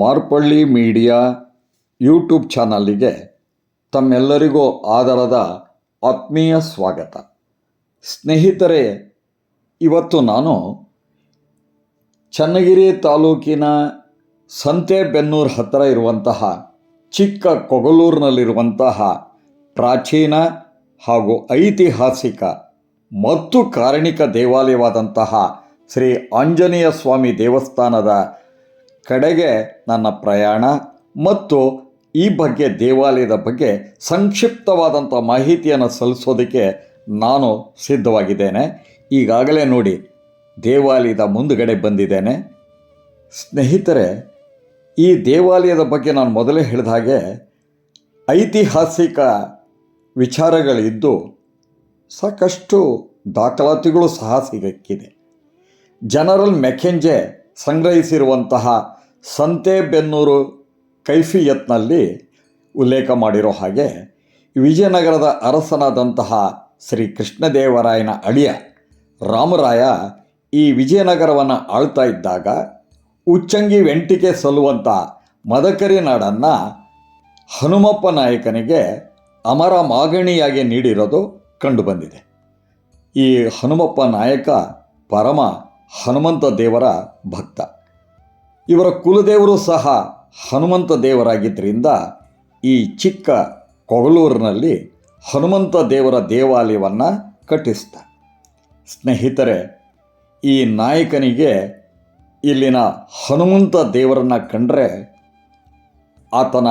Marpalli media YouTube ಚಾನಲ್ಲಿಗೆ ತಮ್ಮೆಲ್ಲರಿಗೂ ಆದರದ ಆತ್ಮೀಯ ಸ್ವಾಗತ. ಸ್ನೇಹಿತರೆ, ಇವತ್ತು ನಾನು ಚನ್ನಗಿರಿ ತಾಲೂಕಿನ ಸಂತೆಬೆನ್ನೂರು ಹತ್ತಿರ ಇರುವಂತಹ ಚಿಕ್ಕ ಕೊಗಲೂರಿನಲ್ಲಿರುವಂತಹ ಪ್ರಾಚೀನ ಹಾಗೂ ಐತಿಹಾಸಿಕ ಮತ್ತು ಕಾರಣಿಕ ದೇವಾಲಯವಾದಂತಹ ಶ್ರೀ ಆಂಜನೇಯ ಸ್ವಾಮಿ ದೇವಸ್ಥಾನದ ಕಡೆಗೆ ನನ್ನ ಪ್ರಯಾಣ ಮತ್ತು ಈ ಬಗ್ಗೆ ದೇವಾಲಯದ ಬಗ್ಗೆ ಸಂಕ್ಷಿಪ್ತವಾದಂಥ ಮಾಹಿತಿಯನ್ನು ಸಲ್ಲಿಸೋದಕ್ಕೆ ನಾನು ಸಿದ್ಧವಾಗಿದ್ದೇನೆ. ಈಗಾಗಲೇ ನೋಡಿ, ದೇವಾಲಯದ ಮುಂದುಗಡೆ ಬಂದಿದ್ದೇನೆ. ಸ್ನೇಹಿತರೆ, ಈ ದೇವಾಲಯದ ಬಗ್ಗೆ ನಾನು ಮೊದಲೇ ಹೇಳಿದ ಹಾಗೆ ಐತಿಹಾಸಿಕ ವಿಚಾರಗಳಿದ್ದು ಸಾಕಷ್ಟು ದಾಖಲಾತಿಗಳು ಸಹ ಸಿಗಕ್ಕಿದೆ ಜನರಲ್ ಮೆಕೆಂಜೆ ಸಂಗ್ರಹಿಸಿರುವಂತಹ ಸಂತೆಬೆನ್ನೂರು ಕೈಫಿಯತ್ನಲ್ಲಿ ಉಲ್ಲೇಖ ಮಾಡಿರೋ ಹಾಗೆ ವಿಜಯನಗರದ ಅರಸನಾದಂತಹ ಶ್ರೀ ಕೃಷ್ಣದೇವರಾಯನ ಅಳಿಯ ರಾಮರಾಯ ಈ ವಿಜಯನಗರವನ್ನು ಆಳ್ತಾ ಇದ್ದಾಗ ಉಚ್ಚಂಗಿ ವೆಂಟಿಕೆ ಸಲ್ಲುವಂಥ ಮದಕರಿ ನಾಡನ್ನು ಹನುಮಪ್ಪ ನಾಯಕನಿಗೆ ಅಮರ ಮಾಗಣಿಯಾಗಿ ನೀಡಿರೋದು ಕಂಡುಬಂದಿದೆ ಈ ಹನುಮಪ್ಪ ನಾಯಕ ಪರಮ ಹನುಮಂತ ದೇವರ ಭಕ್ತ. ಇವರ ಕುಲದೇವರು ಸಹ ಹನುಮಂತ ದೇವರಾಗಿದ್ದರಿಂದ ಈ ಚಿಕ್ಕ ಕೊಗಲೂರಿನಲ್ಲಿ ಹನುಮಂತ ದೇವರ ದೇವಾಲಯವನ್ನು ಕಟ್ಟಿಸ್ತ. ಸ್ನೇಹಿತರೆ, ಈ ನಾಯಕನಿಗೆ ಇಲ್ಲಿನ ಹನುಮಂತ ದೇವರನ್ನು ಕಂಡರೆ ಆತನ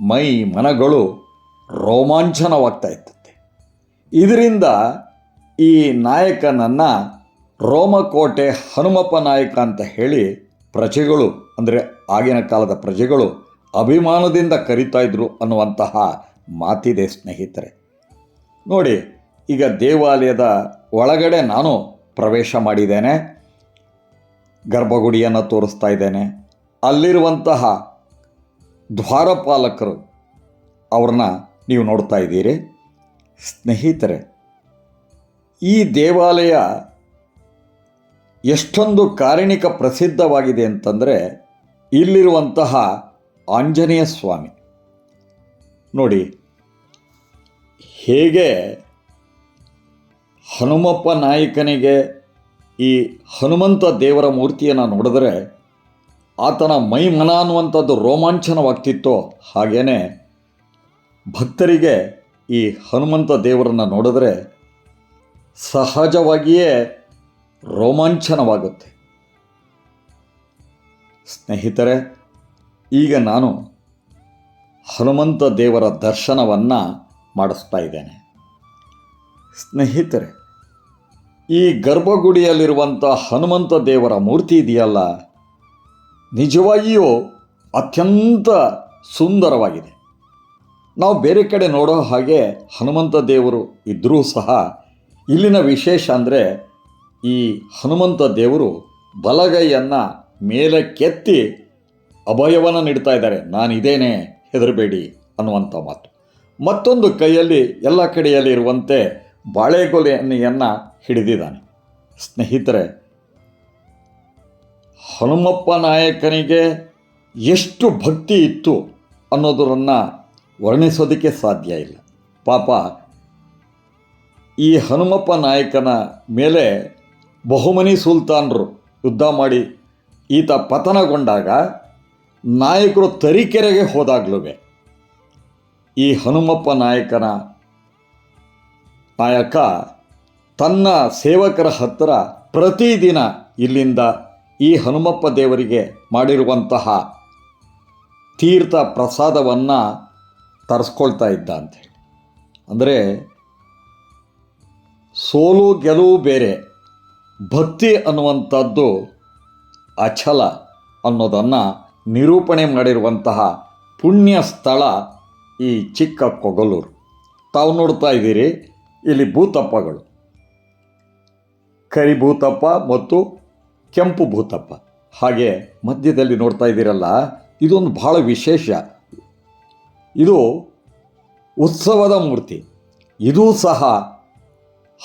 ಮೈ ಮನಗಳು ರೋಮಾಂಚನವಾಗ್ತಾ ಇರ್ತದೆ. ಇದರಿಂದ ಈ ನಾಯಕನನ್ನು ರೋಮಕೋಟೆ ಹನುಮಪ್ಪ ನಾಯಕ ಅಂತ ಹೇಳಿ ಪ್ರಜೆಗಳು, ಅಂದರೆ ಆಗಿನ ಕಾಲದ ಪ್ರಜೆಗಳು ಅಭಿಮಾನದಿಂದ ಕರಿತಾ ಇದ್ರು ಅನ್ನುವಂತಹ ಮಾತಿದೆ ಸ್ನೇಹಿತರೆ. ನೋಡಿ, ಈಗ ದೇವಾಲಯದ ಒಳಗಡೆ ನಾನು ಪ್ರವೇಶ ಮಾಡಿದ್ದೇನೆ, ಗರ್ಭಗುಡಿಯನ್ನು ತೋರಿಸ್ತಾ ಇದ್ದೇನೆ. ಅಲ್ಲಿರುವಂತಹ ದ್ವಾರಪಾಲಕರು ಅವ್ರನ್ನ ನೀವು ನೋಡ್ತಾ ಇದ್ದೀರಿ. ಸ್ನೇಹಿತರೆ, ಈ ದೇವಾಲಯ ಎಷ್ಟೊಂದು ಕಾರಣಿಕ ಪ್ರಸಿದ್ಧವಾಗಿದೆ ಅಂತಂದರೆ ಇಲ್ಲಿರುವಂತಹ ಆಂಜನೇಯ ಸ್ವಾಮಿ. ನೋಡಿ, ಹೇಗೆ ಹನುಮಪ್ಪ ನಾಯಕನಿಗೆ ಈ ಹನುಮಂತ ದೇವರ ಮೂರ್ತಿಯನ್ನು ನೋಡಿದ್ರೆ ಆತನ ಮೈ ಮನ ಅನ್ನುವಂಥದ್ದು ರೋಮಾಂಚನವಾಗ್ತಿತ್ತೋ ಹಾಗೇ ಭಕ್ತರಿಗೆ ಈ ಹನುಮಂತ ದೇವರನ್ನು ನೋಡಿದ್ರೆ ಸಹಜವಾಗಿಯೇ ರೋಮಾಂಚನವಾಗುತ್ತೆ. ಸ್ನೇಹಿತರೆ, ಈಗ ನಾನು ಹನುಮಂತ ದೇವರ ದರ್ಶನವನ್ನು ಮಾಡಿಸ್ತಾ ಇದ್ದೇನೆ. ಸ್ನೇಹಿತರೆ, ಈ ಗರ್ಭಗುಡಿಯಲ್ಲಿರುವಂಥ ಹನುಮಂತ ದೇವರ ಮೂರ್ತಿ ಇದೆಯಲ್ಲ? ನಿಜವಾಗಿಯೂ ಅತ್ಯಂತ ಸುಂದರವಾಗಿದೆ. ನಾವು ಬೇರೆ ಕಡೆ ನೋಡೋ ಹಾಗೆ ಹನುಮಂತ ದೇವರು ಇದ್ದರೂ ಸಹ ಇಲ್ಲಿನ ವಿಶೇಷ ಅಂದರೆ ಈ ಹನುಮಂತ ದೇವರು ಬಲಗೈಯನ್ನು ಮೇಲಕ್ಕೆತ್ತಿ ಅಭಯವನ್ನು ನೀಡ್ತಾ ಇದ್ದಾರೆ. ನಾನಿದ್ದೇನೆ ಹೆದರಬೇಡಿ ಅನ್ನುವಂಥ ಮಾತು. ಮತ್ತೊಂದು ಕೈಯಲ್ಲಿ ಎಲ್ಲ ಕಡೆಯಲ್ಲಿ ಇರುವಂತೆ ಬಾಳೆಗೊಲೆಯನ್ನು ಹಿಡಿದಿದ್ದಾನೆ. ಸ್ನೇಹಿತರೆ, ಹನುಮಪ್ಪ ನಾಯಕನಿಗೆ ಎಷ್ಟು ಭಕ್ತಿ ಇತ್ತು ಅನ್ನೋದನ್ನು ವರ್ಣಿಸೋದಕ್ಕೆ ಸಾಧ್ಯ ಇಲ್ಲ. ಪಾಪ ಈ ಹನುಮಪ್ಪ ನಾಯಕನ ಮೇಲೆ ಬಹುಮನಿ ಸುಲ್ತಾನರು ಯುದ್ಧ ಮಾಡಿ ಈತ ಪತನಗೊಂಡಾಗ ನಾಯಕರು ತರೀಕೆರೆಗೆ ಹೋದಾಗ್ಲೂ ಈ ಹನುಮಪ್ಪ ನಾಯಕನ ನಾಯಕ ತನ್ನ ಸೇವಕರ ಹತ್ತಿರ ಪ್ರತಿದಿನ ಇಲ್ಲಿಂದ ಈ ಹನುಮಪ್ಪ ದೇವರಿಗೆ ಮಾಡಿರುವಂತಹ ತೀರ್ಥ ಪ್ರಸಾದವನ್ನು ತರಿಸ್ಕೊಳ್ತಾ ಇದ್ದ ಅಂಥೇಳಿ ಅಂದರೆ ಸೋಲು ಗೆಲುವು ಬೇರೆ. ಭಕ್ತಿ ಅನ್ನುವಂಥದ್ದು ಅಚಲ ಅನ್ನೋದನ್ನು ನಿರೂಪಣೆ ಮಾಡಿರುವಂತಹ ಪುಣ್ಯ ಸ್ಥಳ ಈ ಚಿಕ್ಕ ಕೊಗಲೂರು ತಾವು ನೋಡ್ತಾ ಇದ್ದೀರಿ, ಇಲ್ಲಿ ಭೂತಪ್ಪಗಳು. ಕರಿ ಭೂತಪ್ಪ ಮತ್ತು ಕೆಂಪು ಭೂತಪ್ಪ. ಹಾಗೆ ಮಧ್ಯದಲ್ಲಿ ನೋಡ್ತಾ ಇದ್ದೀರಲ್ಲ, ಇದೊಂದು ಭಾಳ ವಿಶೇಷ. ಇದು ಉತ್ಸವದ ಮೂರ್ತಿ. ಇದೂ ಸಹ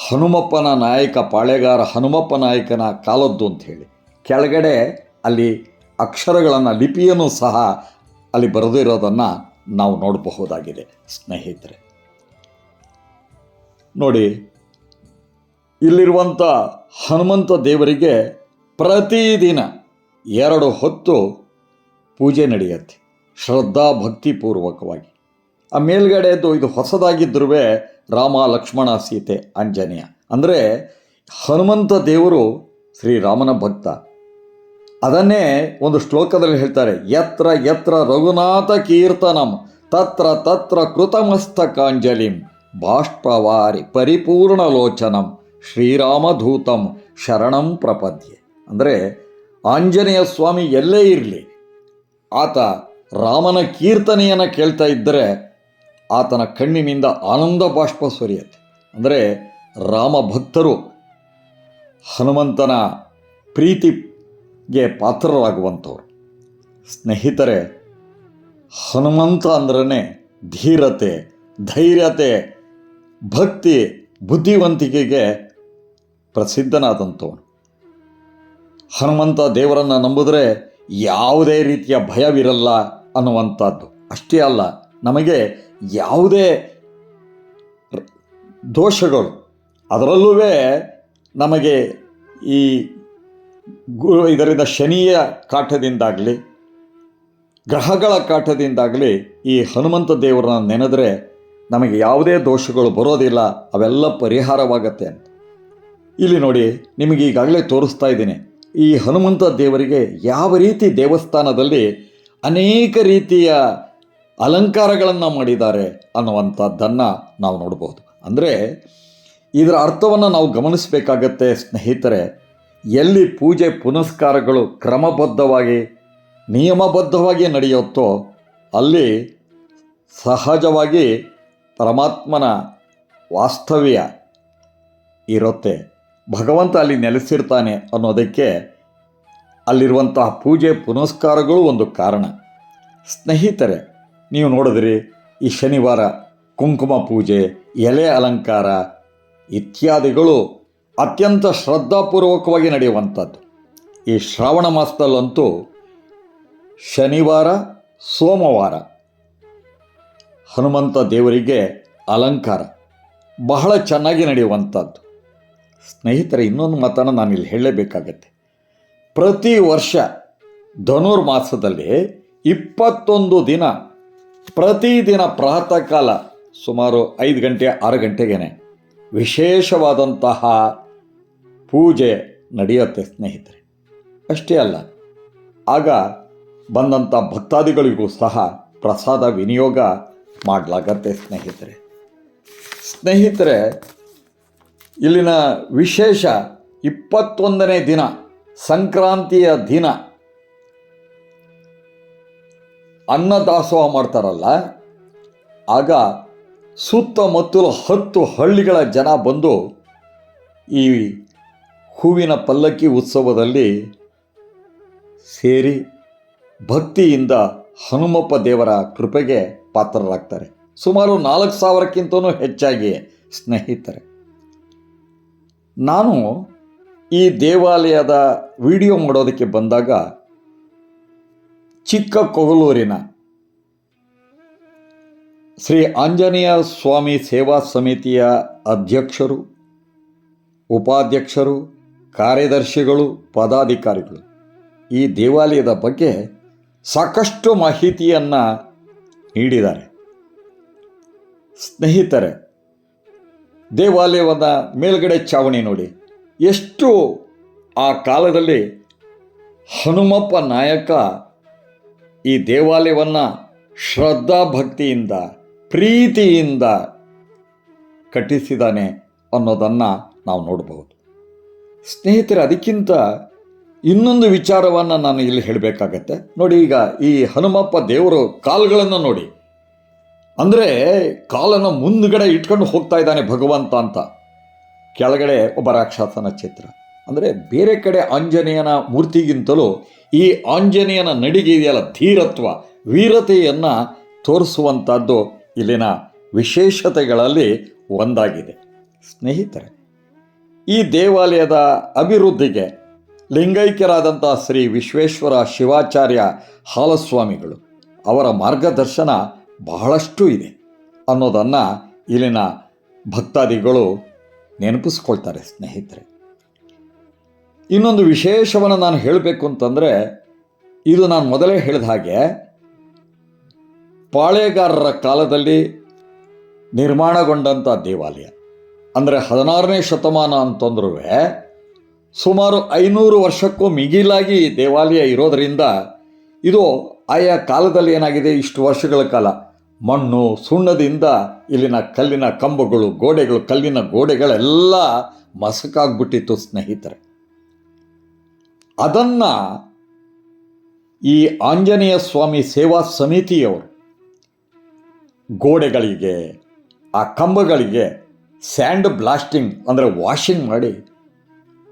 ಹನುಮಪ್ಪನ ನಾಯಕ, ಪಾಳೆಗಾರ ಹನುಮಪ್ಪ ನಾಯಕನ ಕಾಲದ್ದು ಅಂತ ಹೇಳಿ. ಕೆಳಗಡೆ ಅಲ್ಲಿ ಅಕ್ಷರಗಳನ್ನು, ಲಿಪಿಯನ್ನು ಸಹ ಅಲ್ಲಿ ಬರೆದಿರೋದನ್ನು ನಾವು ನೋಡಬಹುದಾಗಿದೆ. ಸ್ನೇಹಿತರೆ, ನೋಡಿ ಇಲ್ಲಿರುವಂಥ ಹನುಮಂತ ದೇವರಿಗೆ ಪ್ರತಿದಿನ ಎರಡು ಹೊತ್ತು ಪೂಜೆ ನಡೆಯುತ್ತೆ, ಶ್ರದ್ಧಾ ಭಕ್ತಿಪೂರ್ವಕವಾಗಿ ಆ ಮೇಲ್ಗಡೆದು ಇದು ಹೊಸದಾಗಿದ್ದರೂ ರಾಮ ಲಕ್ಷ್ಮಣ ಸೀತೆ ಆಂಜನೇಯ. ಅಂದರೆ ಹನುಮಂತ ದೇವರು ಶ್ರೀರಾಮನ ಭಕ್ತ. ಅದನ್ನೇ ಒಂದು ಶ್ಲೋಕದಲ್ಲಿ ಹೇಳ್ತಾರೆ, ಯತ್ರ ಯತ್ರ ರಘುನಾಥ ಕೀರ್ತನಂ, ತತ್ರ ತತ್ರ ಕೃತಮಸ್ತಕಾಂಜಲಿಂ, ಬಾಷ್ಪವಾರಿ ಪರಿಪೂರ್ಣ ಲೋಚನಂ ಶ್ರೀರಾಮಧೂತಂ ಶರಣಂ ಪ್ರಪದ್ಯೆ. ಅಂದರೆ ಆಂಜನೇಯ ಸ್ವಾಮಿ ಎಲ್ಲೇ ಇರಲಿ, ಆತ ರಾಮನ ಕೀರ್ತನೆಯನ್ನು ಕೇಳ್ತಾ ಇದ್ದರೆ ಆತನ ಕಣ್ಣಿನಿಂದ ಆನಂದ ಬಾಷ್ಪ ಸುರಿಯತ್ತೆ. ಅಂದರೆ ರಾಮ ಭಕ್ತರು ಹನುಮಂತನ ಪ್ರೀತಿಗೆ ಪಾತ್ರರಾಗುವಂಥವ್ರು. ಸ್ನೇಹಿತರೆ, ಹನುಮಂತ ಅಂದ್ರೇ ಧೀರತೆ, ಧೈರ್ಯತೆ, ಭಕ್ತಿ, ಬುದ್ಧಿವಂತಿಕೆಗೆ ಪ್ರಸಿದ್ಧನಾದಂಥವನು. ಹನುಮಂತ ದೇವರನ್ನು ನಂಬಿದ್ರೆ ಯಾವುದೇ ರೀತಿಯ ಭಯವಿರಲ್ಲ ಅನ್ನುವಂಥದ್ದು. ಅಷ್ಟೇ ಅಲ್ಲ ನಮಗೆ ಯಾವುದೇ ದೋಷಗಳು ಅದರಲ್ಲೂ ನಮಗೆ ಈ ಗು, ಇದರಿಂದ ಶನಿಯ ಕಾಟದಿಂದಾಗಲಿ, ಗ್ರಹಗಳ ಕಾಟದಿಂದಾಗಲಿ ಈ ಹನುಮಂತ ದೇವರನ್ನ ನೆನೆದರೆ ನಮಗೆ ಯಾವುದೇ ದೋಷಗಳು ಬರೋದಿಲ್ಲ, ಅವೆಲ್ಲ ಪರಿಹಾರವಾಗತ್ತೆ ಅಂತ. ಇಲ್ಲಿ ನೋಡಿ, ನಿಮಗೆ ಈಗಾಗಲೇ ತೋರಿಸ್ತಾ ಇದ್ದೀನಿ, ಈ ಹನುಮಂತ ದೇವರಿಗೆ ಯಾವ ರೀತಿ ದೇವಸ್ಥಾನದಲ್ಲಿ ಅನೇಕ ರೀತಿಯ ಅಲಂಕಾರಗಳನ್ನು ಮಾಡಿದ್ದಾರೆ ಅನ್ನುವಂಥದ್ದನ್ನು ನಾವು ನೋಡಬಹುದು ಅಂದರೆ ಇದರ ಅರ್ಥವನ್ನು ನಾವು ಗಮನಿಸಬೇಕಾಗತ್ತೆ ಸ್ನೇಹಿತರೆ, ಎಲ್ಲಿ ಪೂಜೆ ಪುನಸ್ಕಾರಗಳು ಕ್ರಮಬದ್ಧವಾಗಿ, ನಿಯಮಬದ್ಧವಾಗಿ ನಡೆಯುತ್ತೋ ಅಲ್ಲಿ ಸಹಜವಾಗಿ ಪರಮಾತ್ಮನ ವಾಸ್ತವ್ಯ ಇರುತ್ತೆ. ಭಗವಂತ ಅಲ್ಲಿ ನೆಲೆಸಿರ್ತಾನೆ ಅನ್ನೋದಕ್ಕೆ ಅಲ್ಲಿರುವಂತಹ ಪೂಜೆ ಪುನಸ್ಕಾರಗಳು ಒಂದು ಕಾರಣ. ಸ್ನೇಹಿತರೆ ನೀವು ನೋಡಿದ್ರಿ ಈ ಶನಿವಾರ ಕುಂಕುಮ ಪೂಜೆ, ಎಲೆ ಅಲಂಕಾರ ಇತ್ಯಾದಿಗಳು ಅತ್ಯಂತ ಶ್ರದ್ಧಾಪೂರ್ವಕವಾಗಿ ನಡೆಯುವಂಥದ್ದು. ಈ ಶ್ರಾವಣ ಮಾಸದಲ್ಲಂತೂ ಶನಿವಾರ, ಸೋಮವಾರ ಹನುಮಂತ ದೇವರಿಗೆ ಅಲಂಕಾರ ಬಹಳ ಚೆನ್ನಾಗಿ ನಡೆಯುವಂಥದ್ದು. ಸ್ನೇಹಿತರೆ, ಇನ್ನೊಂದು ಮಾತನ್ನು ನಾನು ಇಲ್ಲಿ ಹೇಳಲೇಬೇಕಾಗತ್ತೆ ಪ್ರತಿ ವರ್ಷ ಧನುರ್ಮಾಸದಲ್ಲಿ ಇಪ್ಪತ್ತೊಂದು ದಿನ ಪ್ರತಿದಿನ ಪ್ರಾತಃ ಕಾಲ ಸುಮಾರು ಐದು ಗಂಟೆ, ಆರು ಗಂಟೆಗೇನೆ ವಿಶೇಷವಾದಂತಹ ಪೂಜೆ ನಡೆಯುತ್ತೆ ಸ್ನೇಹಿತರೆ. ಅಷ್ಟೇ ಅಲ್ಲ, ಆಗ ಬಂದಂಥ ಭಕ್ತಾದಿಗಳಿಗೂ ಸಹ ಪ್ರಸಾದ, ವಿನಿಯೋಗ ಮಾಡಲಾಗತ್ತೆ ಸ್ನೇಹಿತರೆ. ಸ್ನೇಹಿತರೆ, ಇಲ್ಲಿನ ವಿಶೇಷ ಇಪ್ಪತ್ತೊಂದನೇ ದಿನ, ಸಂಕ್ರಾಂತಿಯ ದಿನ ಅನ್ನದಾಸೋಹ ಮಾಡ್ತಾರಲ್ಲ, ಆಗ ಸುತ್ತಮುತ್ತಲು ಹತ್ತು ಹಳ್ಳಿಗಳ ಜನ ಬಂದು ಈ ಹೂವಿನ ಪಲ್ಲಕ್ಕಿ ಉತ್ಸವದಲ್ಲಿ ಸೇರಿ ಭಕ್ತಿಯಿಂದ ಹನುಮಪ್ಪ ದೇವರ ಕೃಪೆಗೆ ಪಾತ್ರರಾಗ್ತಾರೆ. ಸುಮಾರು ನಾಲ್ಕು ಸಾವಿರಕ್ಕಿಂತಲೂ ಹೆಚ್ಚಾಗಿ ಸ್ನೇಹಿತರೆ. ನಾನು ಈ ದೇವಾಲಯದ ವಿಡಿಯೋ ಮಾಡೋದಕ್ಕೆ ಬಂದಾಗ ಚಿಕ್ಕ ಕೊಗಲೂರಿನ ಶ್ರೀ ಆಂಜನೇಯ ಸ್ವಾಮಿ ಸೇವಾ ಸಮಿತಿಯ ಅಧ್ಯಕ್ಷರು, ಉಪಾಧ್ಯಕ್ಷರು, ಕಾರ್ಯದರ್ಶಿಗಳು, ಪದಾಧಿಕಾರಿಗಳು ಈ ದೇವಾಲಯದ ಬಗ್ಗೆ ಸಾಕಷ್ಟು ಮಾಹಿತಿಯನ್ನು ನೀಡಿದ್ದಾರೆ. ಸ್ನೇಹಿತರೆ ದೇವಾಲಯದ ಮೇಲ್ಗಡೆ ಚಾವಣಿ ನೋಡಿ. ಎಷ್ಟು ಆ ಕಾಲದಲ್ಲಿ ಹನುಮಪ್ಪ ನಾಯಕ ಈ ದೇವಾಲಯವನ್ನು ಶ್ರದ್ಧಾ ಭಕ್ತಿಯಿಂದ ಪ್ರೀತಿಯಿಂದ ಕಟ್ಟಿಸಿದ್ದಾನೆ ಅನ್ನೋದನ್ನು ನಾವು ನೋಡಬಹುದು. ಸ್ನೇಹಿತರೆ, ಅದಕ್ಕಿಂತ ಇನ್ನೊಂದು ವಿಚಾರವನ್ನು ನಾನು ಇಲ್ಲಿ ಹೇಳಬೇಕಾಗತ್ತೆ. ನೋಡಿ, ಈಗ ಈ ಹನುಮಪ್ಪ ದೇವರು ಕಾಲುಗಳನ್ನು ನೋಡಿ. ಅಂದರೆ ಕಾಲನ್ನು ಮುಂದುಗಡೆ ಇಟ್ಕೊಂಡು ಹೋಗ್ತಾ ಇದ್ದಾನೆ ಭಗವಂತ ಅಂತ. ಕೆಳಗಡೆ ಒಬ್ಬ ರಾಕ್ಷಸನ ಚಿತ್ರ ಅಂದರೆ ಬೇರೆ ಕಡೆ ಆಂಜನೇಯನ ಮೂರ್ತಿಗಿಂತಲೂ ಈ ಆಂಜನೇಯನ ನಡಿಗೆ ಇದೆಯಲ್ಲ ಧೀರತ್ವ, ವೀರತೆಯನ್ನು ತೋರಿಸುವಂಥದ್ದು ಇಲ್ಲಿನ ವಿಶೇಷತೆಗಳಲ್ಲಿ ಒಂದಾಗಿದೆ. ಸ್ನೇಹಿತರೆ, ಈ ದೇವಾಲಯದ ಅಭಿವೃದ್ಧಿಗೆ ಲಿಂಗೈಕ್ಯರಾದಂಥ ಶ್ರೀ ವಿಶ್ವೇಶ್ವರ ಶಿವಾಚಾರ್ಯ ಹಾಲಸ್ವಾಮಿಗಳು ಅವರ ಮಾರ್ಗದರ್ಶನ ಬಹಳಷ್ಟು ಇದೆ ಅನ್ನೋದನ್ನು ಇಲ್ಲಿನ ಭಕ್ತಾದಿಗಳು ನೆನಪಿಸ್ಕೊಳ್ತಾರೆ ಸ್ನೇಹಿತರೆ. ಇನ್ನೊಂದು ವಿಶೇಷವನ್ನು ನಾನು ಹೇಳಬೇಕು ಅಂತಂದರೆ, ಇದು ನಾನು ಮೊದಲೇ ಹೇಳಿದ ಹಾಗೆ, ಪಾಳೆಗಾರರ ಕಾಲದಲ್ಲಿ ನಿರ್ಮಾಣಗೊಂಡಂಥ ದೇವಾಲಯ. ಅಂದರೆ ಹದಿನಾರನೇ ಶತಮಾನ ಅಂತಂದ್ರೂ ಸುಮಾರು ಐನೂರು ವರ್ಷಕ್ಕೂ ಮಿಗಿಲಾಗಿ ದೇವಾಲಯ ಇರೋದರಿಂದ ಇದು ಆಯಾ ಕಾಲದಲ್ಲಿ ಏನಾಗಿದೆ? ಇಷ್ಟು ವರ್ಷಗಳ ಕಾಲ. ಮಣ್ಣು, ಸುಣ್ಣದಿಂದ ಇಲ್ಲಿನ ಕಲ್ಲಿನ ಕಂಬಗಳು, ಗೋಡೆಗಳು, ಕಲ್ಲಿನ ಗೋಡೆಗಳೆಲ್ಲ ಮಸಕಾಗ್ಬಿಟ್ಟಿತ್ತು ಸ್ನೇಹಿತರೆ. ಅದನ್ನು ಈ ಆಂಜನೇಯ ಸ್ವಾಮಿ ಸೇವಾ ಸಮಿತಿಯವರು ಗೋಡೆಗಳಿಗೆ, ಆ ಕಂಬಗಳಿಗೆ ಸ್ಯಾಂಡ್ ಬ್ಲಾಸ್ಟಿಂಗ್ ಅಂದರೆ ವಾಷಿಂಗ್ ಮಾಡಿ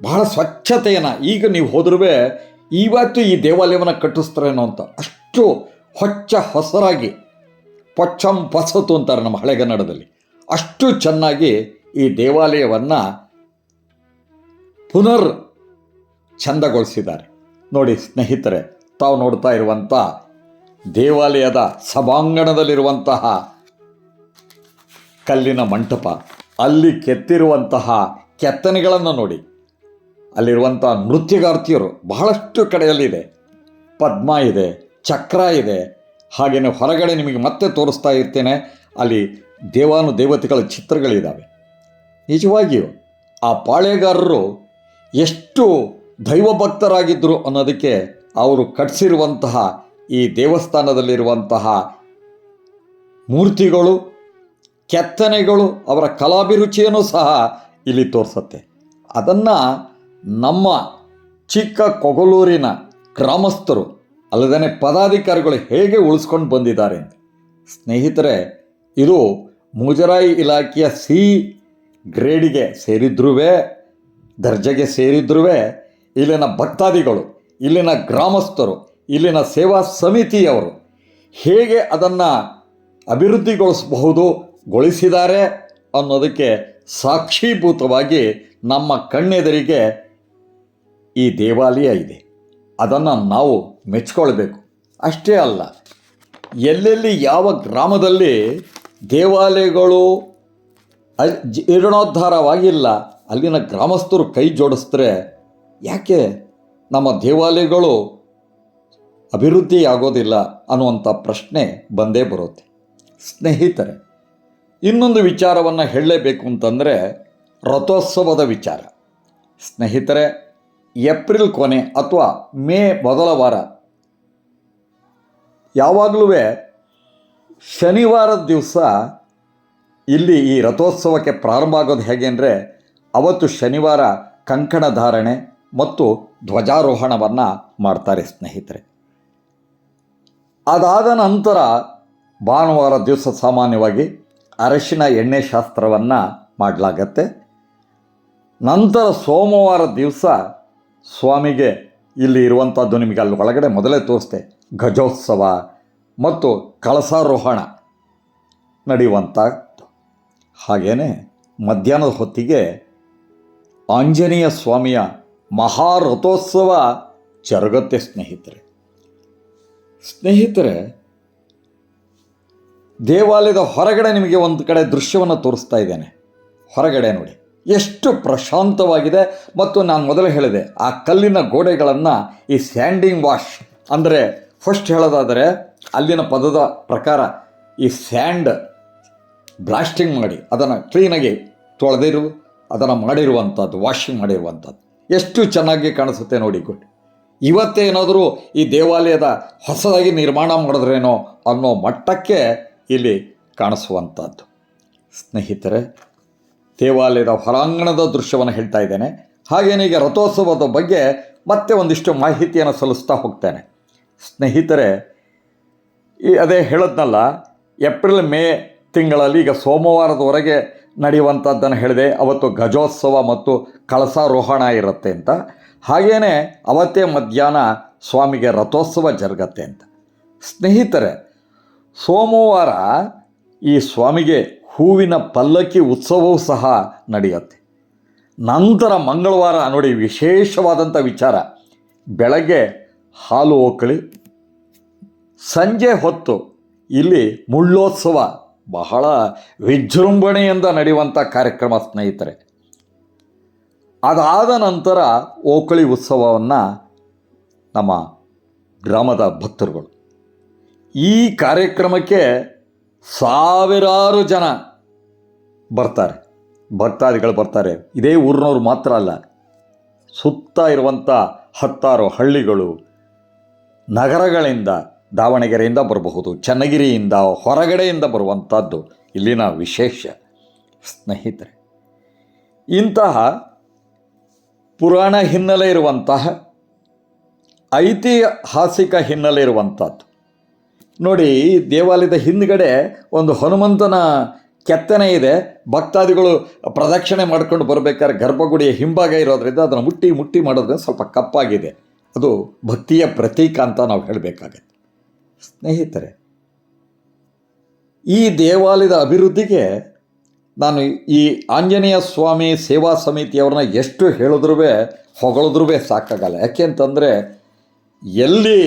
ಬಹಳ ಸ್ವಚ್ಛತೆಯನ್ನು ಈಗ ನೀವು ಹೋದ್ರೂ ಇವತ್ತು ಈ ದೇವಾಲಯವನ್ನು ಕಟ್ಟಿಸ್ತಾರೇನೋ ಅಂತ ಅಷ್ಟು ಹೊಚ್ಚ ಹೊಸರಾಗಿ ಪೊಚ್ಚಂ ಪಸತು ಅಂತಾರೆ ನಮ್ಮ ಹಳೆಗನ್ನಡದಲ್ಲಿ ಅಷ್ಟು ಚೆನ್ನಾಗಿ ಈ ದೇವಾಲಯವನ್ನು ಪುನರ್ ಚಂದಗೊಳಿಸಿದ್ದಾರೆ ನೋಡಿ ಸ್ನೇಹಿತರೆ, ತಾವು ನೋಡ್ತಾ ಇರುವಂಥ ದೇವಾಲಯದ ಸಭಾಂಗಣದಲ್ಲಿರುವಂತಹ ಕಲ್ಲಿನ ಮಂಟಪ, ಅಲ್ಲಿ ಕೆತ್ತಿರುವಂತಹ ಕೆತ್ತನೆಗಳನ್ನು ನೋಡಿ. ಅಲ್ಲಿರುವಂಥ ನೃತ್ಯಗಾರ್ತಿಯರು ಬಹಳಷ್ಟು ಕಡೆಯಲ್ಲಿದೆ. ಪದ್ಮ ಇದೆ, ಚಕ್ರ ಇದೆ. ಹಾಗೆಯೇ ಹೊರಗಡೆ ನಿಮಗೆ ಮತ್ತೆ ತೋರಿಸ್ತಾ ಇರ್ತೇನೆ, ಅಲ್ಲಿ ದೇವಾನು ದೇವತೆಗಳ ಚಿತ್ರಗಳಿದ್ದಾವೆ ನಿಜವಾಗಿಯೂ ಆ ಪಾಳೆಗಾರರು ಎಷ್ಟು ದೈವಭಕ್ತರಾಗಿದ್ದರು ಅನ್ನೋದಕ್ಕೆ ಅವರು ಕಟ್ಟಿಸಿರುವಂತಹ ಈ ದೇವಸ್ಥಾನದಲ್ಲಿರುವಂತಹ ಮೂರ್ತಿಗಳು, ಕೆತ್ತನೆಗಳು, ಅವರ ಕಲಾಭಿರುಚಿಯನ್ನು ಸಹ ಇಲ್ಲಿ ತೋರಿಸುತ್ತೆ. ಅದನ್ನು ನಮ್ಮ ಚಿಕ್ಕ ಕೊಗಲೂರಿನ ಗ್ರಾಮಸ್ಥರು ಅಲ್ಲದೇ ಪದಾಧಿಕಾರಿಗಳು ಹೇಗೆ ಉಳಿಸ್ಕೊಂಡು ಬಂದಿದ್ದಾರೆ ಸ್ನೇಹಿತರೆ, ಇದು ಮುಜರಾಯಿ ಇಲಾಖೆಯ ಸಿ ಗ್ರೇಡಿಗೆ ಸೇರಿದ್ರೂ ದರ್ಜೆಗೆ ಸೇರಿದ್ರೂ ಇಲ್ಲಿನ ಭಕ್ತಾದಿಗಳು, ಇಲ್ಲಿನ ಗ್ರಾಮಸ್ಥರು, ಇಲ್ಲಿನ ಸೇವಾ ಸಮಿತಿಯವರು ಹೇಗೆ ಅದನ್ನು ಅಭಿವೃದ್ಧಿಗೊಳಿಸಬಹುದು, ಗೊಳಿಸಿದ್ದಾರೆ ಅನ್ನೋದಕ್ಕೆ ಸಾಕ್ಷೀಭೂತವಾಗಿ ನಮ್ಮ ಕಣ್ಣೆದರಿಗೆ ಈ ದೇವಾಲಯ ಇದೆ. ಅದನ್ನು ನಾವು ಮೆಚ್ಕೊಳ್ಬೇಕು. ಅಷ್ಟೇ ಅಲ್ಲ, ಎಲ್ಲೆಲ್ಲಿ ಯಾವ ಗ್ರಾಮದಲ್ಲಿ ದೇವಾಲಯಗಳು ಜೀರ್ಣೋದ್ಧಾರವಾಗಿಲ್ಲ, ಅಲ್ಲಿನ ಗ್ರಾಮಸ್ಥರು ಕೈ ಜೋಡಿಸಿದ್ರೆ ಯಾಕೆ ನಮ್ಮ ದೇವಾಲಯಗಳು ಅಭಿವೃದ್ಧಿ ಆಗೋದಿಲ್ಲ ಅನ್ನುವಂಥ ಪ್ರಶ್ನೆ ಬಂದೇ ಬರುತ್ತೆ. ಸ್ನೇಹಿತರೆ, ಇನ್ನೊಂದು ವಿಚಾರವನ್ನು ಹೇಳಲೇಬೇಕು ಅಂತಂದರೆ ರಥೋತ್ಸವದ ವಿಚಾರ. ಸ್ನೇಹಿತರೆ, ಏಪ್ರಿಲ್ ಕೊನೆ ಅಥವಾ ಮೇ ಮೊದಲ ವಾರ ಯಾವಾಗಲೂ ಶನಿವಾರದ ದಿವಸ ಇಲ್ಲಿ ಈ ರಥೋತ್ಸವಕ್ಕೆ ಪ್ರಾರಂಭ ಆಗೋದು ಹೇಗೆ ಅಂದರೆ, ಅವತ್ತು ಶನಿವಾರ ಕಂಕಣ ಧಾರಣೆ ಮತ್ತು ಧ್ವಜಾರೋಹಣವನ್ನು ಮಾಡ್ತಾರೆ ಸ್ನೇಹಿತರೆ. ಅದಾದ ನಂತರ ಭಾನುವಾರ ದಿವಸ ಸಾಮಾನ್ಯವಾಗಿ ಅರಶಿನ ಎಣ್ಣೆ ಶಾಸ್ತ್ರವನ್ನು ಮಾಡಲಾಗತ್ತೆ. ನಂತರ ಸೋಮವಾರ ದಿವಸ ಸ್ವಾಮಿಗೆ ಇಲ್ಲಿ ಇರುವಂಥದ್ದು ನಿಮಗೆ ಅಲ್ಲಿ ಒಳಗಡೆ ಮೊದಲೇ ತೋರಿಸ್ತೆ. ಗಜೋತ್ಸವ ಮತ್ತು ಕಳಸಾರೋಹಣ ನಡೆಯುವಂಥದ್ದು ಹಾಗೆಯೇ ಮಧ್ಯಾಹ್ನದ ಹೊತ್ತಿಗೆ ಆಂಜನೇಯ ಸ್ವಾಮಿಯ ಮಹಾರಥೋತ್ಸವ ಜರುಗತ್ತೆ ಸ್ನೇಹಿತರೆ. ಸ್ನೇಹಿತರೆ, ದೇವಾಲಯದ ಹೊರಗಡೆ ನಿಮಗೆ ಒಂದು ಕಡೆ ದೃಶ್ಯವನ್ನು ತೋರಿಸ್ತಾ ಇದ್ದೇನೆ. ಹೊರಗಡೆ ನೋಡಿ, ಎಷ್ಟು ಪ್ರಶಾಂತವಾಗಿದೆ ಮತ್ತು ನಾನು ಮೊದಲೇ ಹೇಳಿದೆ, ಆ ಕಲ್ಲಿನ ಗೋಡೆಗಳನ್ನು ಈ ಸ್ಯಾಂಡಿಂಗ್ ವಾಶ್ ಅಂದರೆ ಫಸ್ಟ್ ಹೇಳೋದಾದರೆ ಅಲ್ಲಿನ ಪದದ ಪ್ರಕಾರ ಈ ಸ್ಯಾಂಡ್ ಬ್ಲಾಸ್ಟಿಂಗ್ ಮಾಡಿ, ಅದನ್ನು ಕ್ಲೀನಾಗಿ ತೊಳೆದಿರು, ಅದನ್ನು ಮಾಡಿರುವಂಥದ್ದು ವಾಷಿಂಗ್ ಮಾಡಿರುವಂಥದ್ದು ಎಷ್ಟು ಚೆನ್ನಾಗಿ ಕಾಣಿಸುತ್ತೆ ನೋಡಿ ಕೊಟ್ಟು ಇವತ್ತೇನಾದರೂ ಈ ದೇವಾಲಯದ ಹೊಸದಾಗಿ ನಿರ್ಮಾಣ ಮಾಡಿದ್ರೇನೋ ಅನ್ನೋ ಮಟ್ಟಕ್ಕೆ ಇಲ್ಲಿ ಕಾಣಿಸುವಂಥದ್ದು. ಸ್ನೇಹಿತರೆ, ದೇವಾಲಯದ ಹೊರಾಂಗಣದ ದೃಶ್ಯವನ್ನು ಹೇಳ್ತಾ ಇದ್ದೇನೆ. ಹಾಗೇನೀಗ ರಥೋತ್ಸವದ ಬಗ್ಗೆ ಮತ್ತೆ ಒಂದಿಷ್ಟು ಮಾಹಿತಿಯನ್ನು ಸಲ್ಲಿಸ್ತಾ ಹೋಗ್ತೇನೆ. ಸ್ನೇಹಿತರೆ, ಈ ಅದೇ ಹೇಳದ್ನಲ್ಲ, ಏಪ್ರಿಲ್ ಮೇ ತಿಂಗಳಲ್ಲಿ ಈಗ ಸೋಮವಾರದವರೆಗೆ ನಡೆಯುವಂಥದ್ದನ್ನು ಹೇಳಿದೆ. ಅವತ್ತು ಗಜೋತ್ಸವ ಮತ್ತು ಕಳಸಾರೋಹಣ ಇರುತ್ತೆ ಅಂತ. ಹಾಗೆಯೇ ಅವತ್ತೇ ಮಧ್ಯಾಹ್ನ ಸ್ವಾಮಿಗೆ ರಥೋತ್ಸವ ಜರುಗತ್ತೆ ಅಂತ. ಸ್ನೇಹಿತರೆ, ಸೋಮವಾರ ಈ ಸ್ವಾಮಿಗೆ ಹೂವಿನ ಪಲ್ಲಕ್ಕಿ ಉತ್ಸವವೂ ಸಹ ನಡೆಯುತ್ತೆ. ನಂತರ ಮಂಗಳವಾರ ನೋಡಿ ವಿಶೇಷವಾದಂಥ ವಿಚಾರ. ಬೆಳಗ್ಗೆ ಹಾಲು ಓಕಳಿ ಸಂಜೆ ಹೊತ್ತು ಇಲ್ಲಿ ಮುಳ್ಳೋತ್ಸವ ಬಹಳ ವಿಜೃಂಭಣೆಯಿಂದ ನಡೆಯುವಂಥ ಕಾರ್ಯಕ್ರಮ, ಸ್ನೇಹಿತರೆ. ಅದಾದ ನಂತರ ಓಕಳಿ ಉತ್ಸವವನ್ನು ನಮ್ಮ ಗ್ರಾಮದ ಭಕ್ತರುಗಳು. ಈ ಕಾರ್ಯಕ್ರಮಕ್ಕೆ ಸಾವಿರಾರು ಜನ ಬರ್ತಾರೆ. ಭಕ್ತಾದಿಗಳು ಬರ್ತಾರೆ. ಇದೇ ಊರಿನವ್ರು ಮಾತ್ರ ಅಲ್ಲ. ಸುತ್ತ ಇರುವಂಥ ಹತ್ತಾರು ಹಳ್ಳಿಗಳು, ನಗರಗಳಿಂದ ದಾವಣಗೆರೆಯಿಂದ ಬರಬಹುದು, ಚನ್ನಗಿರಿಯಿಂದ ಹೊರಗಡೆಯಿಂದ ಬರುವಂಥದ್ದು ಇಲ್ಲಿನ ವಿಶೇಷ ಸ್ನೇಹಿತರೆ. ಇಂತಹ ಪುರಾಣ ಹಿನ್ನೆಲೆ ಇರುವಂತಹ, ಐತಿಹಾಸಿಕ ಹಿನ್ನೆಲೆ ಇರುವಂಥದ್ದು ನೋಡಿ ದೇವಾಲಯದ ಹಿಂದ್ಗಡೆ ಒಂದು ಹನುಮಂತನ ಕೆತ್ತನೆ ಇದೆ. ಭಕ್ತಾದಿಗಳು ಪ್ರದಕ್ಷಿಣೆ ಮಾಡ್ಕೊಂಡು ಬರಬೇಕಾದ್ರೆ ಗರ್ಭಗುಡಿಯ ಹಿಂಭಾಗ ಇರೋದರಿಂದ ಅದನ್ನು ಮುಟ್ಟಿ ಮುಟ್ಟಿ ಮಾಡೋದ್ರಿಂದ ಸ್ವಲ್ಪ ಕಪ್ಪಾಗಿದೆ. ಅದು ಭಕ್ತಿಯ ಪ್ರತೀಕ ಅಂತ ನಾವು ಹೇಳಬೇಕಾಗತ್ತೆ. ಸ್ನೇಹಿತರೆ, ಈ ದೇವಾಲಯದ ಅಭಿವೃದ್ಧಿಗೆ ನಾನು ಈ ಆಂಜನೇಯ ಸ್ವಾಮಿ ಸೇವಾ ಸಮಿತಿಯವ್ರನ್ನ ಎಷ್ಟು ಹೇಳಿದ್ರೂ ಹೊಗಳಿದ್ರೂ ಸಾಕಾಗಲ್ಲ. ಯಾಕೆ ಅಂತಂದರೆ, ಎಲ್ಲಿ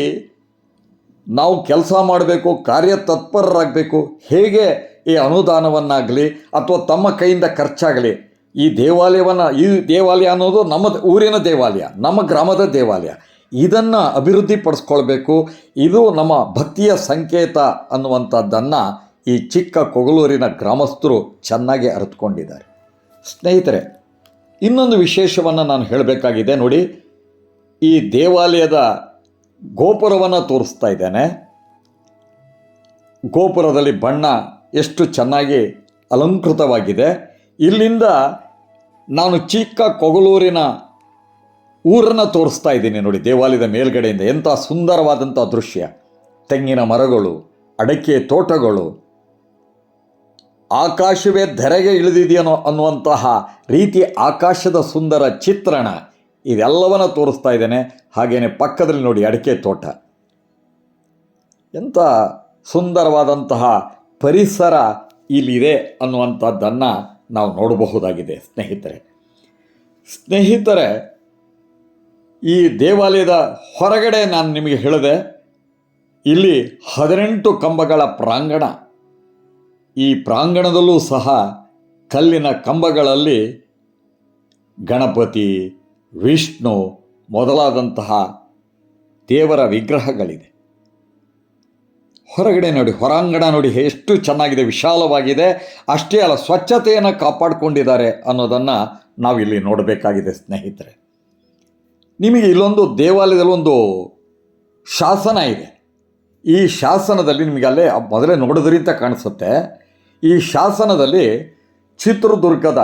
ನಾವು ಕೆಲಸ ಮಾಡಬೇಕು ಕಾರ್ಯತತ್ಪರರಾಗಬೇಕು ಹೇಗೆ ಈ ಅನುದಾನವನ್ನಾಗಲಿ ಅಥವಾ ತಮ್ಮ ಕೈಯಿಂದ ಖರ್ಚಾಗಲಿ, ಈ ದೇವಾಲಯವನ್ನು, ಈ ದೇವಾಲಯ ಅನ್ನೋದು ನಮ್ಮ ಊರಿನ ದೇವಾಲಯ, ನಮ್ಮ ಗ್ರಾಮದ ದೇವಾಲಯ. ಇದನ್ನು ಅಭಿವೃದ್ಧಿ ಪಡಿಸ್ಕೊಳ್ಬೇಕು ಇದು ನಮ್ಮ ಭಕ್ತಿಯ ಸಂಕೇತ ಅನ್ನುವಂಥದ್ದನ್ನು ಈ ಚಿಕ್ಕ ಕೊಗಲೂರಿನ ಗ್ರಾಮಸ್ಥರು ಚೆನ್ನಾಗಿ ಅರಿತುಕೊಂಡಿದ್ದಾರೆ. ಸ್ನೇಹಿತರೆ, ಇನ್ನೊಂದು ವಿಶೇಷವನ್ನು ನಾನು ಹೇಳಬೇಕಾಗಿದೆ ನೋಡಿ. ಈ ದೇವಾಲಯದ ಗೋಪುರವನ್ನು ತೋರಿಸ್ತಾ ಇದ್ದೇನೆ. ಗೋಪುರದಲ್ಲಿ ಬಣ್ಣ ಎಷ್ಟು ಚೆನ್ನಾಗಿ ಅಲಂಕೃತವಾಗಿದೆ. ಇಲ್ಲಿಂದ ನಾನು ಚಿಕ್ಕ ಕೊಗಲೂರಿನ ಊರನ್ನು ತೋರಿಸ್ತಾ ಇದ್ದೀನಿ ನೋಡಿ, ದೇವಾಲಯದ ಮೇಲ್ಗಡೆಯಿಂದ. ಎಂಥ ಸುಂದರವಾದಂಥ ದೃಶ್ಯ. ತೆಂಗಿನ ಮರಗಳು, ಅಡಕೆ ತೋಟಗಳು. ಆಕಾಶವೇ ಧರೆಗೆ ಇಳಿದಿದೆಯೋ ಅನ್ನುವಂತಹ ರೀತಿ ಆಕಾಶದ ಸುಂದರ ಚಿತ್ರಣ ಇದೆಲ್ಲವನ್ನು ತೋರಿಸ್ತಾ ಇದ್ದೇನೆ. ಹಾಗೆಯೇ ಪಕ್ಕದಲ್ಲಿ ನೋಡಿ, ಅಡಿಕೆ ತೋಟ. ಎಂಥ ಸುಂದರವಾದಂತಹ ಪರಿಸರ ಇಲ್ಲಿದೆ ಅನ್ನುವಂಥದ್ದನ್ನು ನಾವು ನೋಡಬಹುದಾಗಿದೆ, ಸ್ನೇಹಿತರೆ. ಸ್ನೇಹಿತರೆ ಈ ದೇವಾಲಯದ ಹೊರಗಡೆ ನಾನು ನಿಮಗೆ ಹೇಳಿದೆ, ಇಲ್ಲಿ ಹದಿನೆಂಟು ಕಂಬಗಳ ಪ್ರಾಂಗಣ. ಈ ಪ್ರಾಂಗಣದಲ್ಲೂ ಸಹ ಕಲ್ಲಿನ ಕಂಬಗಳಲ್ಲಿ ಗಣಪತಿ, ವಿಷ್ಣು ಮೊದಲಾದಂತಹ ದೇವರ ವಿಗ್ರಹಗಳಿದೆ. ಹೊರಗಡೆ ನೋಡಿ, ಹೊರಾಂಗಣ ನೋಡಿ, ಎಷ್ಟು ಚೆನ್ನಾಗಿದೆ, ವಿಶಾಲವಾಗಿದೆ. ಅಷ್ಟೇ ಅಲ್ಲ, ಸ್ವಚ್ಛತೆಯನ್ನು ಕಾಪಾಡಿಕೊಂಡಿದ್ದಾರೆ ಅನ್ನೋದನ್ನು ನಾವಿಲ್ಲಿ ನೋಡಬೇಕಾಗಿದೆ, ಸ್ನೇಹಿತರೆ. ನಿಮಗೆ ಇಲ್ಲೊಂದು ದೇವಾಲಯದಲ್ಲಿ ಒಂದು ಶಾಸನ ಇದೆ. ಈ ಶಾಸನದಲ್ಲಿ ನಿಮಗೆ ಅಲ್ಲೇ ಮೊದಲೇ ನೋಡಿದ್ರಿಂತ ಕಾಣಿಸುತ್ತೆ. ಈ ಶಾಸನದಲ್ಲಿ ಚಿತ್ರದುರ್ಗದ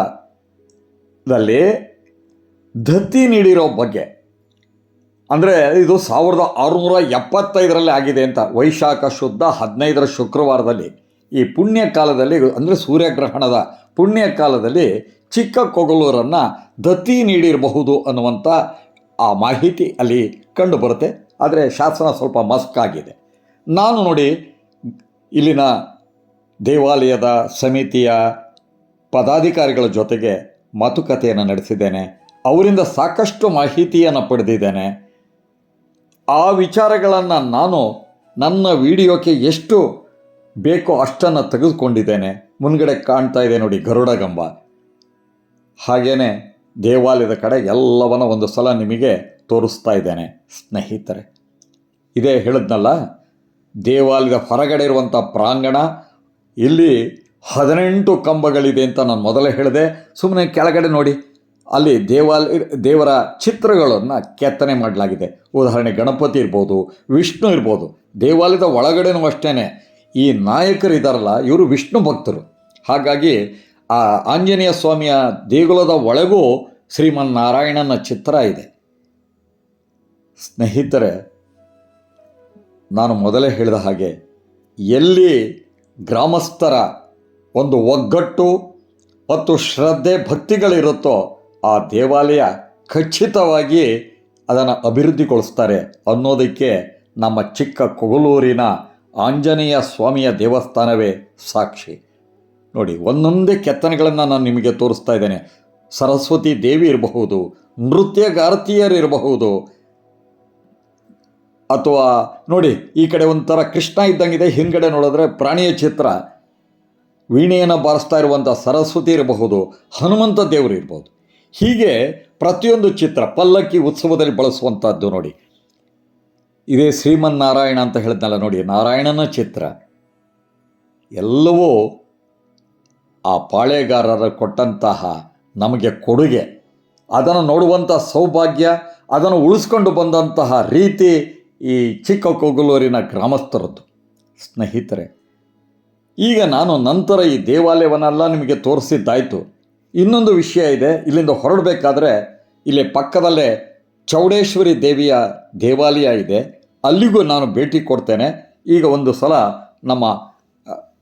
ದಲ್ಲಿ ದತ್ತಿ ನೀಡಿರೋ ಬಗ್ಗೆ, ಅಂದರೆ ಇದು ಸಾವಿರದ ಆರುನೂರ ಎಪ್ಪತ್ತೈದರಲ್ಲಿ ಆಗಿದೆ ಅಂತ ವೈಶಾಖ ಶುದ್ಧ ಹದಿನೈದರ ಶುಕ್ರವಾರದಲ್ಲಿ ಈ ಪುಣ್ಯ ಕಾಲದಲ್ಲಿ ಅಂದರೆ ಸೂರ್ಯಗ್ರಹಣದ ಪುಣ್ಯ ಕಾಲದಲ್ಲಿ ಚಿಕ್ಕ ಕೊಗಲೂರನ್ನು ದತ್ತಿ ನೀಡಿರಬಹುದು ಅನ್ನುವಂಥ ಆ ಮಾಹಿತಿ ಅಲ್ಲಿ ಕಂಡು ಬರುತ್ತೆ ಆದರೆ ಶಾಸನ ಸ್ವಲ್ಪ ಮಸ್ಕಾಗಿದೆ ನಾನು ನೋಡಿ ಇಲ್ಲಿನ ದೇವಾಲಯದ ಸಮಿತಿಯ ಪದಾಧಿಕಾರಿಗಳ ಜೊತೆಗೆ ಮಾತುಕತೆಯನ್ನು ನಡೆಸಿದ್ದೇನೆ. ಅವರಿಂದ ಸಾಕಷ್ಟು ಮಾಹಿತಿಯನ್ನು ಪಡೆದಿದ್ದೇನೆ. ಆ ವಿಚಾರಗಳನ್ನು ನಾನು ನನ್ನ ವಿಡಿಯೋಕ್ಕೆ ಎಷ್ಟು ಬೇಕೋ ಅಷ್ಟನ್ನು ತೆಗೆದುಕೊಂಡಿದ್ದೇನೆ. ಮುನ್ಗಡೆ ಕಾಣ್ತಾ ಇದೆ ನೋಡಿ ಗರುಡಗಂಬ ಹಾಗೇನೆ ದೇವಾಲಯದ ಕಡೆ ಎಲ್ಲವನ್ನ ಒಂದು ಸಲ ನಿಮಗೆ ತೋರಿಸ್ತಾ ಇದ್ದೇನೆ, ಸ್ನೇಹಿತರೆ. ಇದೇ ಹೇಳಿದ್ನಲ್ಲ, ದೇವಾಲಯದ ಹೊರಗಡೆ ಇರುವಂಥ ಪ್ರಾಂಗಣ, ಇಲ್ಲಿ ಹದಿನೆಂಟು ಕಂಬಗಳಿದೆ ಅಂತ ನಾನು ಮೊದಲೇ ಹೇಳಿದೆ. ಸುಮ್ಮನೆ ಕೆಳಗಡೆ ನೋಡಿ, ಅಲ್ಲಿ ದೇವಾಲಯ, ದೇವರ ಚಿತ್ರಗಳನ್ನು ಕೆತ್ತನೆ ಮಾಡಲಾಗಿದೆ. ಉದಾಹರಣೆ, ಗಣಪತಿ ಇರ್ಬೋದು, ವಿಷ್ಣು ಇರ್ಬೋದು, ದೇವಾಲಯದ ಒಳಗಡೆನೂ ಅಷ್ಟೇ ಈ ನಾಯಕರು ಇದ್ದಾರಲ್ಲ ಇವರು ವಿಷ್ಣು ಭಕ್ತರು. ಹಾಗಾಗಿ ಆ ಆಂಜನೇಯ ಸ್ವಾಮಿಯ ದೇಗುಲದ ಒಳಗೂ ಶ್ರೀಮನ್ನಾರಾಯಣನ ಚಿತ್ರ ಇದೆ. ಸ್ನೇಹಿತರೆ, ನಾನು ಮೊದಲೇ ಹೇಳಿದ ಹಾಗೆ ಎಲ್ಲಿ ಗ್ರಾಮಸ್ಥರ ಒಂದು ಒಗ್ಗಟ್ಟು ಮತ್ತು ಶ್ರದ್ಧೆ ಭಕ್ತಿಗಳಿರುತ್ತೋ ಆ ದೇವಾಲಯ ಖಚಿತವಾಗಿ ಅದನ್ನು ಅಭಿವೃದ್ಧಿಗೊಳಿಸ್ತಾರೆ ಅನ್ನೋದಕ್ಕೆ ನಮ್ಮ ಚಿಕ್ಕ ಕೊಗಲೂರಿನ ಆಂಜನೇಯ ಸ್ವಾಮಿಯ ದೇವಸ್ಥಾನವೇ ಸಾಕ್ಷಿ. ನೋಡಿ, ಒಂದೊಂದೇ ಕೆತ್ತನೆಗಳನ್ನು ನಾನು ನಿಮಗೆ ತೋರಿಸ್ತಾ ಇದ್ದೇನೆ. ಸರಸ್ವತಿ ದೇವಿ ಇರಬಹುದು ನೃತ್ಯಗಾರ್ತಿಯರಿರಬಹುದು ಅಥವಾ ನೋಡಿ, ಈ ಕಡೆ ಒಂಥರ ಕೃಷ್ಣ ಇದ್ದಂಗಿದೆ ಹಿಂದ್ಗಡೆ ನೋಡಿದ್ರೆ ಪ್ರಾಣಿಯ ಚಿತ್ರ. ವೀಣೆಯನ್ನು ಬಾರಿಸ್ತಾ ಇರುವಂಥ ಸರಸ್ವತಿ ಇರಬಹುದು, ಹನುಮಂತ ದೇವರು ಇರ್ಬೋದು ಹೀಗೆ ಪ್ರತಿಯೊಂದು ಚಿತ್ರ ಪಲ್ಲಕ್ಕಿ ಉತ್ಸವದಲ್ಲಿ ಬಳಸುವಂಥದ್ದು ನೋಡಿ. ಇದೇ ಶ್ರೀಮನ್ನಾರಾಯಣ ಅಂತ ಹೇಳಿದ್ನಲ್ಲ ನೋಡಿ, ನಾರಾಯಣನ ಚಿತ್ರ. ಎಲ್ಲವೂ ಆ ಪಾಳೆಗಾರರು ಕೊಟ್ಟಂತಹ ನಮಗೆ ಕೊಡುಗೆ, ಅದನ್ನು ನೋಡುವಂಥ ಸೌಭಾಗ್ಯ, ಅದನ್ನು ಉಳಿಸ್ಕೊಂಡು ಬಂದಂತಹ ರೀತಿ ಈ ಚಿಕ್ಕ ಕೊಗಲೂರಿನ ಗ್ರಾಮಸ್ಥರದ್ದು. ಸ್ನೇಹಿತರೆ, ಈಗ ನಾನು ನಂತರ ಈ ದೇವಾಲಯವನ್ನೆಲ್ಲ ನಿಮಗೆ ತೋರಿಸಿದ್ದಾಯಿತು. ಇನ್ನೊಂದು ವಿಷಯ ಇದೆ, ಇಲ್ಲಿಂದ ಹೊರಡಬೇಕಾದ್ರೆ ಇಲ್ಲಿ ಪಕ್ಕದಲ್ಲೇ ಚೌಡೇಶ್ವರಿ ದೇವಿಯ ದೇವಾಲಯ ಇದೆ. ಅಲ್ಲಿಗೂ ನಾನು ಭೇಟಿ ಕೊಡ್ತೇನೆ. ಈಗ ಒಂದು ಸಲ ನಮ್ಮ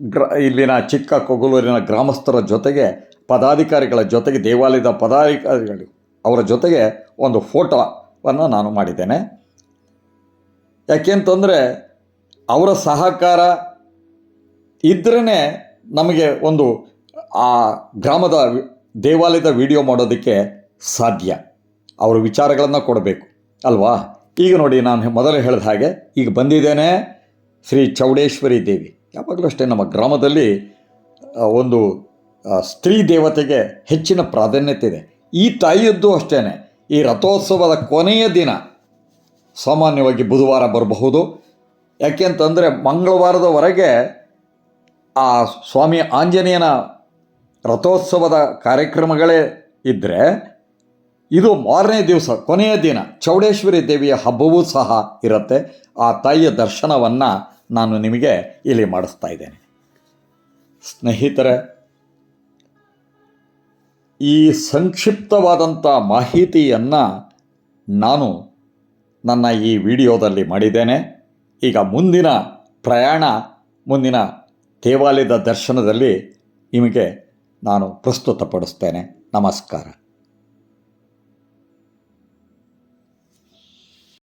ಗ್ರ, ಇಲ್ಲಿನ ಚಿಕ್ಕ ಕೊಗಲೂರಿನ ಗ್ರಾಮಸ್ಥರ ಜೊತೆಗೆ ಪದಾಧಿಕಾರಿಗಳ ಜೊತೆಗೆ, ದೇವಾಲಯದ ಪದಾಧಿಕಾರಿಗಳು ಅವರ ಜೊತೆಗೆ ಒಂದು ಫೋಟೋವನ್ನು ನಾನು ಮಾಡಿದ್ದೇನೆ. ಯಾಕೆಂತಂದರೆ ಅವರ ಸಹಕಾರ ಇದ್ರೇ ನಮಗೆ ಒಂದು, ಆ ಗ್ರಾಮದ ದೇವಾಲಯದ ವಿಡಿಯೋ ಮಾಡೋದಕ್ಕೆ ಸಾಧ್ಯ. ಅವರ ವಿಚಾರಗಳನ್ನು ಕೊಡಬೇಕು, ಅಲ್ವಾ? ಈಗ ನೋಡಿ, ನಾನು ಮೊದಲೇ ಹೇಳಿದ ಹಾಗೆ, ಈಗ ಬಂದಿದ್ದೇನೆ ಶ್ರೀ ಚೌಡೇಶ್ವರಿ ದೇವಿ. ಯಾವಾಗಲೂ ಅಷ್ಟೇ ನಮ್ಮ ಗ್ರಾಮದಲ್ಲಿ ಒಂದು ಸ್ತ್ರೀ ದೇವತೆಗೆ ಹೆಚ್ಚಿನ ಪ್ರಾಧಾನ್ಯತೆ ಇದೆ. ಈ ತಾಯಿಯದ್ದು ಅಷ್ಟೇ ಈ ರಥೋತ್ಸವದ ಕೊನೆಯ ದಿನ ಸಾಮಾನ್ಯವಾಗಿ ಬುಧವಾರ ಬರಬಹುದು. ಯಾಕೆಂತಂದರೆ ಮಂಗಳವಾರದವರೆಗೆ ಆ ಸ್ವಾಮಿ ಆಂಜನೇಯನ ರಥೋತ್ಸವದ ಕಾರ್ಯಕ್ರಮಗಳೇ ಇದ್ದರೆ ಇದು ಮಾರನೇ ದಿವಸ, ಕೊನೆಯ ದಿನ ಚೌಡೇಶ್ವರಿ ದೇವಿಯ ಹಬ್ಬವೂ ಸಹ ಇರುತ್ತೆ. ಆ ತಾಯಿಯ ದರ್ಶನವನ್ನು ನಾನು ನಿಮಗೆ ಇಲ್ಲಿ ಮಾಡಿಸ್ತಾ ಇದ್ದೇನೆ. ಸ್ನೇಹಿತರೆ, ಈ ಸಂಕ್ಷಿಪ್ತವಾದಂಥ ಮಾಹಿತಿಯನ್ನು ನಾನು ನನ್ನ ಈ ವಿಡಿಯೋದಲ್ಲಿ ಮಾಡಿದ್ದೇನೆ. ಈಗ ಮುಂದಿನ ಪ್ರಯಾಣ, ಮುಂದಿನ ದೇವಾಲಯದ ದರ್ಶನದಲ್ಲಿ ನಿಮಗೆ ನಾನು ಪ್ರಸ್ತುತಪಡಿಸ್ತೇನೆ. ನಮಸ್ಕಾರ.